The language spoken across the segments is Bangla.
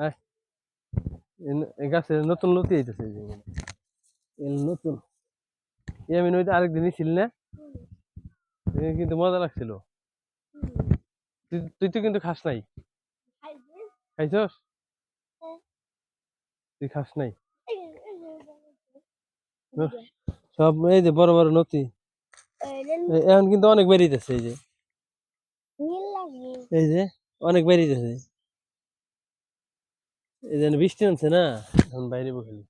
হ্যাঁ গাছে নতুন লতি আইতেছে এই যে নতুন। এই আমি নইতে আরেকদিনই ছিল না? কিন্তু মজা লাগছিল। তুই তো কিন্তু খাস নাই। খাইছস? তুই খাস নাই? সব এই যে বড় বড় নতি এখন কিন্তু অনেক বেরিয়েছে এই যে। এই যে অনেক বেরিয়েছে এই যে বৃষ্টি আনছে না? এখন বাইরে বসলি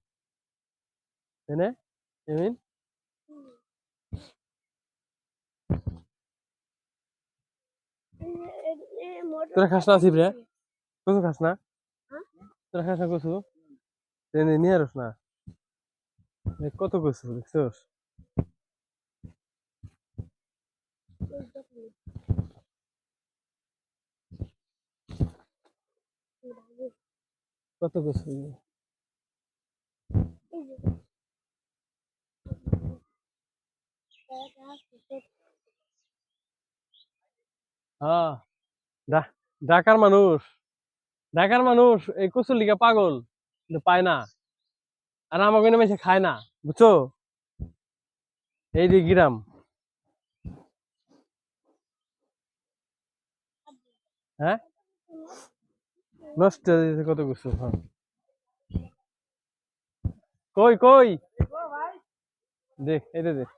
তাই না, এমিন? তোরা খাস না আসিফ রে? কচু খাস না? তোরা খাস না কচু? নিয়ে আসস না? কত কচু, দেখছস? কত ডা- ঢাকার মানুষ ঢাকার মানুষ এই কচুর লিগা পাগল কিন্তু পায় না। আর আমাকে নেমে খায় না বুঝছ? এই যে গ্রাম। হ্যাঁ? নষ্ট হয়ে গেছে কত কিছু হ্যাঁ। কই কই? দেখ এটা দেখ।